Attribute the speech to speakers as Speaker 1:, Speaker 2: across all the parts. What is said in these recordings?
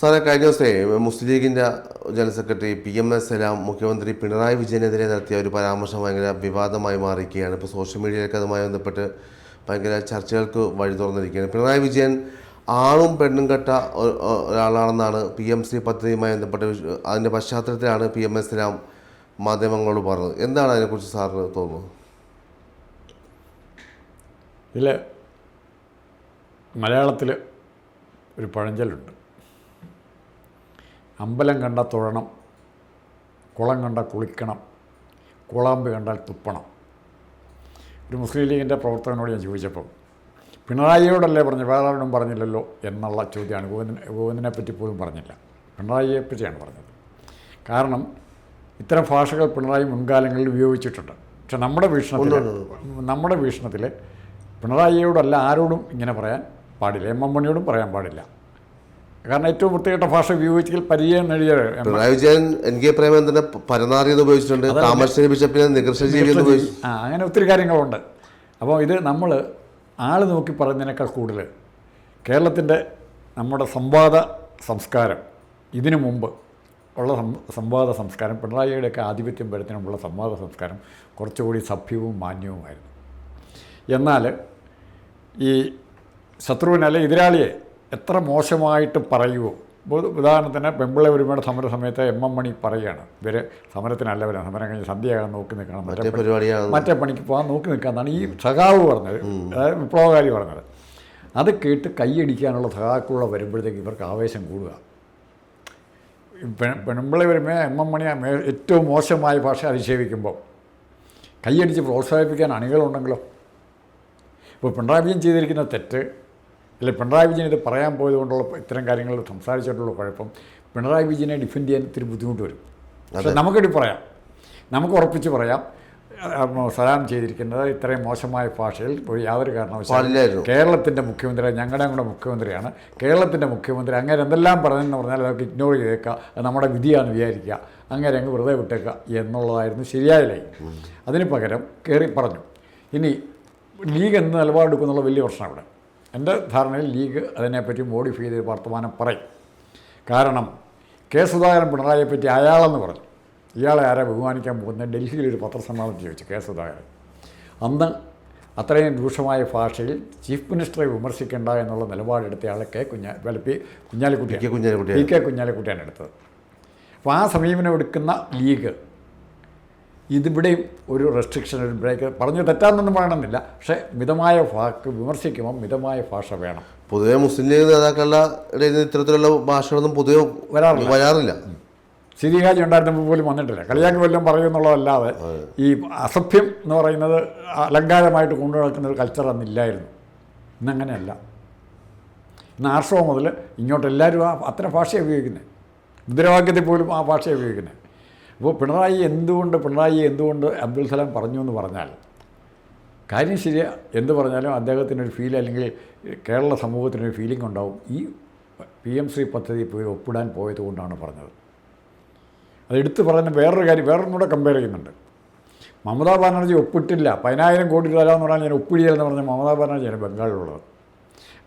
Speaker 1: സാറേ കഴിഞ്ഞ ദിവസത്തെ മുസ്ലിം ലീഗിന്റെ general secretary P M S എല്ലാം മുഖ്യമന്ത്രി പിണറായി വിജയനെതിരെ നടത്തിയ ഒരു പരാമർശം ഭയങ്കര വിവാദമായി മാറിയിരിക്കുകയാണ്. ഇപ്പോൾ സോഷ്യൽ മീഡിയയിലൊക്കെ അതുമായി ബന്ധപ്പെട്ട് ഭയങ്കര ചർച്ചകൾക്ക് വഴി തുറന്നിരിക്കുകയാണ്. പിണറായി വിജയൻ ആണും പെണ്ണും കെട്ട ഒരാളാണെന്നാണ് പി എം സി പദ്ധതിയുമായി ബന്ധപ്പെട്ട് അതിന്റെ പശ്ചാത്തലത്തിലാണ് പി എം എസ് എല്ലാം മാധ്യമങ്ങളോട് പറഞ്ഞത്. എന്താണ് അതിനെക്കുറിച്ച് സാറിന് തോന്നുന്നത്?
Speaker 2: ഇതിൽ മലയാളത്തിൽ ഒരു പഴഞ്ചൊല്ലുണ്ട്. അമ്പലം കണ്ട തൊഴണം കുളം കണ്ട കുളിക്കണം കുളാമ്പ് കണ്ടാൽ തുപ്പണം. ഒരു മുസ്ലിം ലീഗിന്റെ പ്രവർത്തകനോട് ഞാൻ ചോദിച്ചപ്പം പിണറായിയോടല്ലേ പറഞ്ഞു വേറെ ആരോടും പറഞ്ഞില്ലല്ലോ എന്നുള്ള ചോദ്യമാണ്. ഗോവിന്ദൻ ഗോവിന്ദനെ പറ്റി പോലും പറഞ്ഞില്ല. പിണറായിയെ പറ്റിയാണ് പറഞ്ഞത്. കാരണം ഇത്തരം ഭാഷകൾ പിണറായി മുൻകാലങ്ങളിൽ ഉപയോഗിച്ചിട്ടുണ്ട്. പക്ഷെ നമ്മുടെ വീക്ഷണത്തിൽ നമ്മുടെ വീക്ഷണത്തിൽ പിണറായിയോടല്ല ആരോടും ഇങ്ങനെ പറയാൻ പാടില്ല. എം എം മണിയോടും പറയാൻ പാടില്ല. കാരണം ഏറ്റവും വൃത്തികെട്ട ഭാഷ ഉപയോഗിച്ചെങ്കിൽ പരിചയം നേടിയ M
Speaker 1: Pinarayi Vijayan N K പ്രേമചന്ദ്രനെ പരനാറി എന്ന് ഉപയോഗിച്ചിട്ടുണ്ട് താമരശ്ശേരി ബിഷപ്പിനെ നികർഷജീവി എന്ന് ഉപയോഗിച്ചു
Speaker 2: ആ അങ്ങനെ ഒത്തിരി കാര്യങ്ങളുണ്ട്. അപ്പോൾ ഇത് നമ്മൾ ആൾ നോക്കി പറയുന്നതിനേക്കാൾ കൂടുതൽ കേരളത്തിന്റെ നമ്മുടെ സംവാദ സംസ്കാരം ഇതിനു മുമ്പ് ഉള്ള സംവാദ സംസ്കാരം പിണറായിയുടെയൊക്കെ ആധിപത്യം വരുന്നതിനുമുള്ള സംവാദ സംസ്കാരം കുറച്ചുകൂടി സഭ്യവും മാന്യവുമായിരുന്നു. എന്നാൽ ഈ ശത്രുവിനെ അല്ലെ എതിരാളിയെ എത്ര മോശമായിട്ട് പറയുമോ ഉദ- ഉദാഹരണത്തിന് പെമ്പിള ഒരുമയുടെ സമര സമയത്ത് എം എം മണി പറയുകയാണ് ഇവർ സമരത്തിനല്ല വരാൻ സമരം കഴിഞ്ഞ് സന്ധ്യയാകാൻ നോക്കി നിൽക്കണം. മറ്റേ
Speaker 1: മറ്റേ
Speaker 2: മറ്റേ പണിക്ക് പോകാൻ നോക്കി നിൽക്കാന്നാണ് ഈ സഖാവ് പറഞ്ഞത്. അതായത് വിപ്ലവകാരി പറഞ്ഞത്. അത് കേട്ട് കൈയടിക്കാനുള്ള സഖാക്കളുള്ള വരുമ്പോഴത്തേക്ക് ഇവർക്ക് ആവേശം കൂടുക. പെൺപിള്ളി വരുമ്പോൾ എം എം മണി ഏറ്റവും മോശമായ ഭാഷ അധിക്ഷേപിക്കുമ്പോൾ കൈയടിച്ച് പ്രോത്സാഹിപ്പിക്കാൻ അണികളുണ്ടെങ്കിലോ? ഇപ്പോൾ പിണറായി വിജയൻ ചെയ്തിരിക്കുന്ന തെറ്റ് അല്ലെ പിണറായി വിജയൻ ഇത് പറയാൻ പോയത് കൊണ്ടുള്ള ഇത്തരം കാര്യങ്ങൾ സംസാരിച്ചിട്ടുള്ള കുഴപ്പം പിണറായി വിജയനെ ഡിഫെൻഡ് ചെയ്യാൻ ഇത്തിരി ബുദ്ധിമുട്ട് വരും. പക്ഷേ നമുക്കിടി പറയാം. നമുക്ക് ഉറപ്പിച്ച് പറയാം. സലാം ചെയ്തിരിക്കുന്നത് ഇത്രയും മോശമായ ഭാഷയിൽ ഒരു യാതൊരു കാരണവശാലും കേരളത്തിന്റെ മുഖ്യമന്ത്രി ഞങ്ങളുടെ കൂടെ മുഖ്യമന്ത്രിയാണ്. കേരളത്തിന്റെ മുഖ്യമന്ത്രി അങ്ങനെ എന്തെല്ലാം പറഞ്ഞെന്ന് പറഞ്ഞാൽ അതൊക്കെ ഇഗ്നോർ ചെയ്തേക്കുക. അത് നമ്മുടെ വിധിയാണ് വിചാരിക്കുക. അങ്ങനെ അങ്ങ് വെറുതെ വിട്ടേക്കുക എന്നുള്ളതായിരുന്നു ശരിയായ ലൈൻ. അതിന് പകരം കയറി പറഞ്ഞു. ഇനി ലീഗ് എന്ത് നിലപാടെടുക്കുന്നുള്ള വലിയ പ്രശ്നം ഇവിടെ എന്റെ ധാരണയിൽ ലീഗ് അതിനെപ്പറ്റി മോഡിഫൈ ചെയ്ത് വർത്തമാനം പറയും. കാരണം കെ സുധാകരൻ പിണറായിയെപ്പറ്റി അയാളെന്ന് പറഞ്ഞു. ഇയാളെ ആരെ ബഹുമാനിക്കാൻ പോകുന്നത്? ഡൽഹിയിൽ ഒരു പത്രസമ്മേളനം ചോദിച്ചു കെ സുധാകരൻ അന്ന് അത്രയും രൂക്ഷമായ ഭാഷയിൽ ചീഫ് മിനിസ്റ്ററെ വിമർശിക്കേണ്ട എന്നുള്ള നിലപാടെടുത്തയാളെ കെ കുഞ്ഞാ പി കുഞ്ഞാലിക്കുട്ടി
Speaker 1: കെ
Speaker 2: കുഞ്ഞാലിക്കുട്ടിയാണ്. എടുത്തത്. അപ്പോൾ ആ സമീപനം എടുക്കുന്ന ലീഗ് ഇതിവിടെയും ഒരു റെസ്ട്രിക്ഷൻ ഒരു ബ്രേക്ക് പറഞ്ഞു തെറ്റാന്നൊന്നും വേണമെന്നില്ല പക്ഷേ മിതമായ വാക്ക് വിമർശിക്കുമ്പോൾ മിതമായ ഭാഷ വേണം.
Speaker 1: പൊതുവെ മുസ്ലിം ലീഗ് നേതാക്കളുടെ ഇത്തരത്തിലുള്ള ഭാഷകളൊന്നും പൊതുവെ
Speaker 2: വരാറില്ല.
Speaker 1: വരാറില്ല.
Speaker 2: സ്ഥിതിഹാജി ഉണ്ടായിരുന്നപ്പോൾ പോലും വന്നിട്ടില്ല. കളിയാക്കി വല്ലതും പറയുമെന്നുള്ളതല്ലാതെ ഈ അസഭ്യം എന്ന് പറയുന്നത് അലങ്കാരമായിട്ട് കൊണ്ടു നടക്കുന്ന ഒരു കൾച്ചർ അന്നില്ലായിരുന്നു. ഇന്നങ്ങനെയല്ല. ഇന്ന് ആർഷോ മുതൽ ഇങ്ങോട്ട് എല്ലാവരും ആ അത്തരം ഭാഷയാണ് ഉപയോഗിക്കുന്നത്. മുദ്രാവാക്യത്തിൽ പോലും ആ ഭാഷയാണ് ഉപയോഗിക്കുന്നത്. അപ്പോൾ പിണറായി എന്തുകൊണ്ട് പിണറായി എന്തുകൊണ്ട് അബ്ദുൽ സലാം പറഞ്ഞു എന്ന് പറഞ്ഞാൽ കാര്യം ശരിയാ എന്ത് പറഞ്ഞാലും അദ്ദേഹത്തിനൊരു ഫീൽ അല്ലെങ്കിൽ കേരള സമൂഹത്തിനൊരു ഫീലിംഗ് ഉണ്ടാവും. ഈ പി എം സി പദ്ധതി പോയി ഒപ്പിടാൻ പോയത് കൊണ്ടാണ് പറഞ്ഞത്. അത് എടുത്തു പറഞ്ഞ വേറൊരു കാര്യം വേറൊന്നുകൂടെ കമ്പയർ ചെയ്യുന്നുണ്ട്. മമതാ ബാനർജി ഒപ്പിട്ടില്ല. പതിനായിരം കോടി തരാമെന്ന് പറഞ്ഞാൽ ഞാൻ ഒപ്പിടിയെന്ന് പറഞ്ഞ മമതാ ബാനർജിയാണ് ബംഗാളിലുള്ളത്.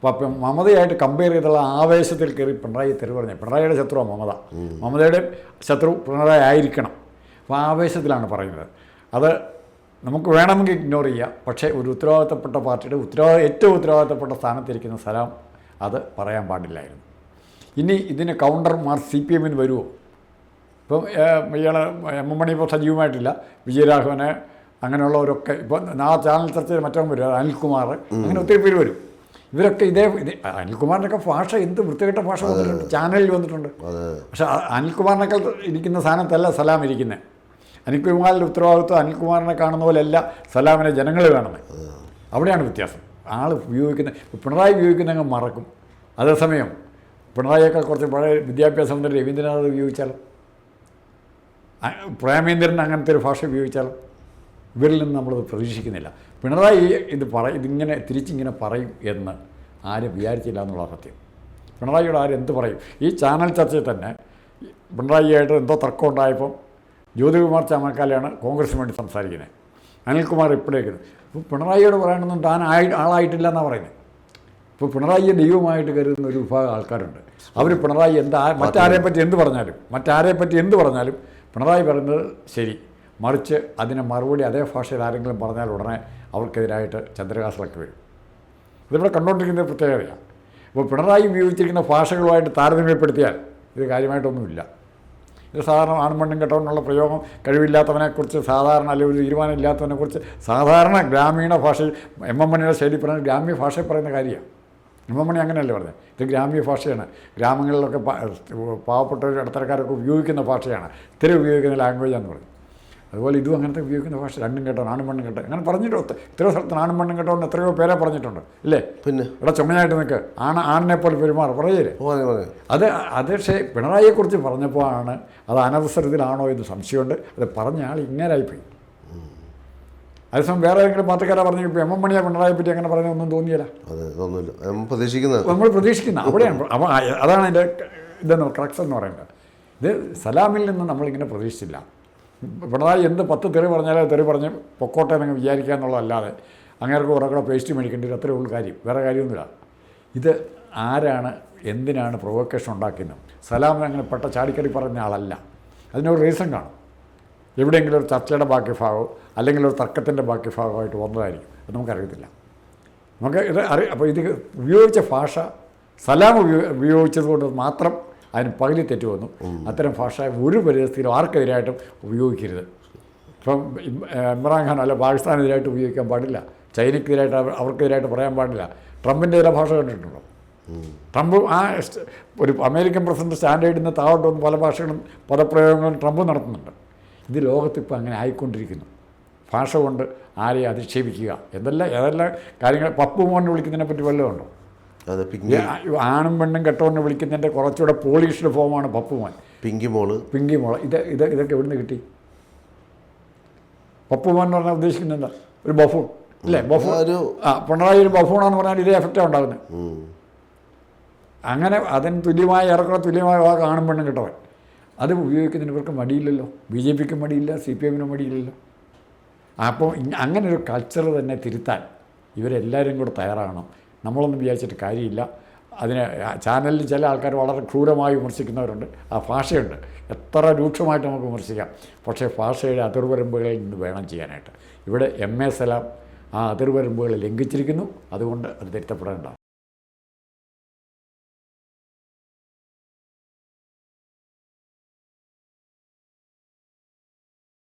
Speaker 2: അപ്പം മമതയായിട്ട് കമ്പയർ ചെയ്തുള്ള ആവേശത്തിൽ കയറി പിണറായി തെറി പറഞ്ഞു. പിണറായിയുടെ ശത്രുവാണ് മമത. മമതയുടെ ശത്രു പിണറായി ആയിരിക്കണം. അപ്പോൾ ആ ആവേശത്തിലാണ് പറയുന്നത്. അത് നമുക്ക് വേണമെങ്കിൽ ഇഗ്നോർ ചെയ്യാം. പക്ഷേ ഒരു ഉത്തരവാദിത്തപ്പെട്ട പാർട്ടിയുടെ ഉത്തരവാദ ഏറ്റവും ഉത്തരവാദിത്തപ്പെട്ട സ്ഥാനത്തിരിക്കുന്ന സ്ഥലം അത് പറയാൻ പാടില്ലായിരുന്നു. ഇനി ഇതിന് കൗണ്ടർ കൗണ്ടർമാർ സി പി എമ്മിന് വരുമോ ഇപ്പം ഇയാൾ എം എം മണി ഇപ്പോൾ സജീവമായിട്ടില്ല. വിജയരാഘവന് അങ്ങനെയുള്ളവരൊക്കെ ഇപ്പം ആ ചാനൽ ചർച്ചയിൽ മറ്റവൻ വരും. അനിൽകുമാർ. അങ്ങനെ ഒത്തിരി പേര് വരും. ഇവരൊക്കെ ഇതേ അനിൽകുമാറിനൊക്കെ ഭാഷ എന്ത് വൃത്തികെട്ട ഭാഷ വന്നിട്ടുണ്ട്? ചാനലിൽ വന്നിട്ടുണ്ട്. പക്ഷെ അനിൽകുമാറിനൊക്കെ ഇരിക്കുന്ന സ്ഥാനത്തല്ല സലാം ഇരിക്കുന്നത് അനിൽകുമാറിന്റെ ഉത്തരവാദിത്വം അനിൽകുമാറിനെ കാണുന്ന പോലെയല്ല സലാമിനെ ജനങ്ങൾ കാണുന്നത് അവിടെയാണ് വ്യത്യാസം. ആൾ ഉപയോഗിക്കുന്ന പിണറായി ഉപയോഗിക്കുന്ന അങ്ങ് മറക്കും. അതേസമയം പിണറായിയേക്കാൾ കുറച്ച് പഴയ വിദ്യാഭ്യാസം മന്ത്രി രവീന്ദ്രനാഥ് ഉപയോഗിച്ചാലും? പ്രേമേന്ദ്രൻ അങ്ങനത്തെ ഒരു ഭാഷ ഉപയോഗിച്ചാലോ? ഇവരിൽ നിന്ന് നമ്മളത് പ്രതീക്ഷിക്കുന്നില്ല. പിണറായി ഇത് പറ ഇതിങ്ങനെ തിരിച്ചിങ്ങനെ പറയും എന്ന് ആരും വിചാരിച്ചില്ല എന്നുള്ള സത്യം. പിണറായിയോട് ആരും എന്ത് പറയും? ഈ ചാനൽ ചർച്ചയിൽ തന്നെ പിണറായിയായിട്ട് എന്തോ തർക്കം ഉണ്ടായപ്പം ജ്യോതികുമാർ ചാമക്കാലയാണ് കോൺഗ്രസിന് വേണ്ടി സംസാരിക്കുന്നത്. അനിൽകുമാർ ഇപ്പോഴേക്കുന്നത് ഇപ്പോൾ പിണറായിയോട് പറയണമെന്നും താൻ ആയി ആളായിട്ടില്ല എന്നാണ് പറയുന്നത്. ഇപ്പോൾ പിണറായിയെ ദൈവമായിട്ട് കരുതുന്ന ഒരു വിഭാഗം ആൾക്കാരുണ്ട്. അവർ പിണറായി എന്താ മറ്റാരെ പറ്റി എന്ത് പറഞ്ഞാലും മറ്റാരെ പറ്റി എന്ത് പറഞ്ഞാലും പിണറായി പറയുന്നത് ശരി. മറിച്ച് അതിന് മറുപടി അതേ ഭാഷയിൽ ആരെങ്കിലും പറഞ്ഞാൽ ഉടനെ അവർക്കെതിരായിട്ട് ചന്ദ്രഹാസലൊക്കെ വരും. ഇതിവിടെ കണ്ടുകൊണ്ടിരിക്കുന്ന പ്രത്യേകതയാണ് അപ്പോൾ പിണറായി ഉപയോഗിച്ചിരിക്കുന്ന ഭാഷകളുമായിട്ട് താരതമ്യപ്പെടുത്തിയാൽ ഇത് കാര്യമായിട്ടൊന്നുമില്ല. ഇത് സാധാരണ ആൺമണ്ണും കെട്ടവനുള്ള പ്രയോഗം കഴിവില്ലാത്തവനെക്കുറിച്ച് സാധാരണ അല്ലെങ്കിൽ ഒരു തീരുമാനമില്ലാത്തവനെക്കുറിച്ച് സാധാരണ ഗ്രാമീണ ഭാഷയിൽ എം എം മണിയുടെ ശൈലി പറയുന്നത് ഗ്രാമ്യ ഭാഷയിൽ പറയുന്ന കാര്യമാണ്. എം എം മണി അങ്ങനെയല്ലേ പറഞ്ഞത്? ഇത് ഗ്രാമീണ ഭാഷയാണ്. ഗ്രാമങ്ങളിലൊക്കെ പാവപ്പെട്ടവർ ഇടത്തരക്കാരൊക്കെ ഉപയോഗിക്കുന്ന ഭാഷയാണ്. സ്ഥിരം ഉപയോഗിക്കുന്ന ലാംഗ്വേജാന്ന് പറയും അതുപോലെ ഇതും അങ്ങനത്തെ ഉപയോഗിക്കുന്ന ഭാഷ രണ്ടും കേട്ടോ ആണും പെണ്ണും കേട്ടോ. അങ്ങനെ പറഞ്ഞിട്ടുണ്ട് ഇത്ര സ്ഥലത്ത് ആണും പെണ്ണും കേട്ടോ എന്ന് എത്രയോ പേരെ പറഞ്ഞിട്ടുണ്ട് ഇല്ലേ?
Speaker 1: പിന്നെ?
Speaker 2: ഇവിടെ ചുമയായിട്ട് നിൽക്ക് ആണ് ആണിനെ പോലെ പെരുമാറും
Speaker 1: പറയരുത്
Speaker 2: അത് അത് പക്ഷേ പിണറായിയെക്കുറിച്ച് പറഞ്ഞപ്പോൾ ആണ് അത് അനവസരത്തിലാണോ എന്ന് സംശയമുണ്ട്. അത് പറഞ്ഞ ആൾ ഇങ്ങനായിപ്പോയി. അതേസമയം വേറെ ഏതെങ്കിലും പാർട്ടിക്കാരാ പറഞ്ഞു ഇപ്പോൾ എം എം മണിയെ പിണറായി പറ്റി അങ്ങനെ പറഞ്ഞൊന്നും ഒന്നും തോന്നിയില്ല.
Speaker 1: അതെ നമ്മൾ പ്രതീക്ഷിക്കുന്നത്
Speaker 2: നമ്മൾ പ്രതീക്ഷിക്കുന്ന. അവിടെയാണ്. അപ്പോൾ അതാണ് എന്റെ ഇതെന്ന് ക്രക്സ് എന്ന് പറയുന്നത്. ഇത് സലാമിൽ നിന്ന് നമ്മളിങ്ങനെ പ്രതീക്ഷിച്ചില്ല. പിണറായി എന്ത് പത്ത് തെറി പറഞ്ഞാലും തെറി പറഞ്ഞ് പൊക്കോട്ടെ എന്നങ്ങ് വിചാരിക്കുക എന്നുള്ളതല്ലാതെ അങ്ങേർക്ക് കുറേ കൂടെ പേസ്റ്റ് മേടിക്കേണ്ടി അത്രേ ഉള്ളൂ കാര്യം. വേറെ കാര്യമൊന്നുമില്ല. ഇത് ആരാണ് എന്തിനാണ് പ്രൊവോക്കേഷൻ ഉണ്ടാക്കുന്നത് സലാം അങ്ങനെ പെട്ട ചാടിക്കടി പറഞ്ഞ ആളല്ല. അതിനൊരു റീസൺ കാണും. എവിടെയെങ്കിലും ഒരു ചർച്ചയുടെ ബാക്കി ഭാഗമോ അല്ലെങ്കിൽ ഒരു തർക്കത്തിന്റെ ബാക്കി ഭാഗമായിട്ട് വന്നതായിരിക്കും. അത് നമുക്കറിയത്തില്ല. നമുക്ക് ഇത് അറി അപ്പോൾ ഇത് ഉപയോഗിച്ച ഭാഷ സലാം ഉപയോ ഉപയോഗിച്ചത് കൊണ്ട് മാത്രം അതിന് പകുതി തെറ്റ് വന്നു. അത്തരം ഭാഷ ഒരു പരിസ്ഥിതിയിലും ആർക്കെതിരായിട്ടും ഉപയോഗിക്കരുത്. ഇപ്പം ഇമ്രാൻഖാൻ അല്ല പാകിസ്ഥാനെതിരായിട്ട് ഉപയോഗിക്കാൻ പാടില്ല. ചൈനയ്ക്കെതിരായിട്ട് അവർ- അവർക്കെതിരായിട്ട് പറയാൻ പാടില്ല. ട്രംപിന്റെ ചില ഭാഷ കണ്ടിട്ടുണ്ടോ? ട്രംപ് ആ ഒരു അമേരിക്കൻ പ്രസിഡന്റ് സ്റ്റാൻഡേർഡിന് താഴോട്ട് വന്ന് പല ഭാഷകളും പദപ്രയോഗങ്ങളും ട്രംപ് നടത്തുന്നുണ്ട്. ഇത് ലോകത്തിപ്പോൾ അങ്ങനെ ആയിക്കൊണ്ടിരിക്കുന്നു. ഭാഷ കൊണ്ട് ആരെയും അധിക്ഷേപിക്കുക. എന്തെല്ലാം ഏതെല്ലാം കാര്യങ്ങൾ പപ്പു മോഹൻ വിളിക്കുന്നതിനെ പറ്റി വല്ലതും
Speaker 1: അതെ പിങ്കി
Speaker 2: ആണും പെണ്ണും കെട്ടോനെ വിളിക്കുന്നതിന്റെ കുറച്ചുകൂടെ പോളിഷ്ഡ് ഫോമാണ് പപ്പുമോൻ
Speaker 1: പിങ്കി മോൾ.
Speaker 2: പിങ്കി മോൾ. ഇത് ഇത് ഇതൊക്കെ എവിടുന്ന് കിട്ടി? പപ്പുമോൻ എന്ന് പറഞ്ഞാൽ ഉദ്ദേശിക്കുന്നത് എന്താ? ഒരു ബഫൂൺ. അല്ലേ ബഫൂൺ.
Speaker 1: ഒരു
Speaker 2: ആ പിണറായി ഒരു ബഫൂണാന്ന് പറഞ്ഞാൽ ഇതേ എഫക്റ്റാണ് ഉണ്ടാകുന്നത് അങ്ങനെ അതിന് തുല്യമായ ഏറെക്കുറെ തുല്യമായ വാക്ക് ആണും പെണ്ണും കിട്ടവൻ. അത് ഉപയോഗിക്കുന്നതിന് ഇവർക്ക് മടിയില്ലല്ലോ. ബി ജെ പിക്ക് മടിയില്ല സി പി എമ്മിനും മടിയില്ലല്ലോ. അപ്പോൾ അങ്ങനെ ഒരു കൾച്ചർ തന്നെ തിരുത്താൻ ഇവരെല്ലാവരും കൂടെ തയ്യാറാകണം. നമ്മളൊന്നും വിചാരിച്ചിട്ട് കാര്യമില്ല. അതിന് ചാനലിൽ ചില ആൾക്കാർ വളരെ ക്രൂരമായി വിമർശിക്കുന്നവരുണ്ട്. ആ ഭാഷയുണ്ട്. എത്ര രൂക്ഷമായിട്ട് നമുക്ക് വിമർശിക്കാം. പക്ഷേ ഭാഷയുടെ അതിർവരമ്പുകളിൽ നിന്ന് വേണം ചെയ്യാനായിട്ട്. ഇവിടെ എം എ സലാം ആ അതിർവരമ്പുകളെ ലംഘിച്ചിരിക്കുന്നു. അതുകൊണ്ട് അത് തിരുത്തപ്പെടേണ്ട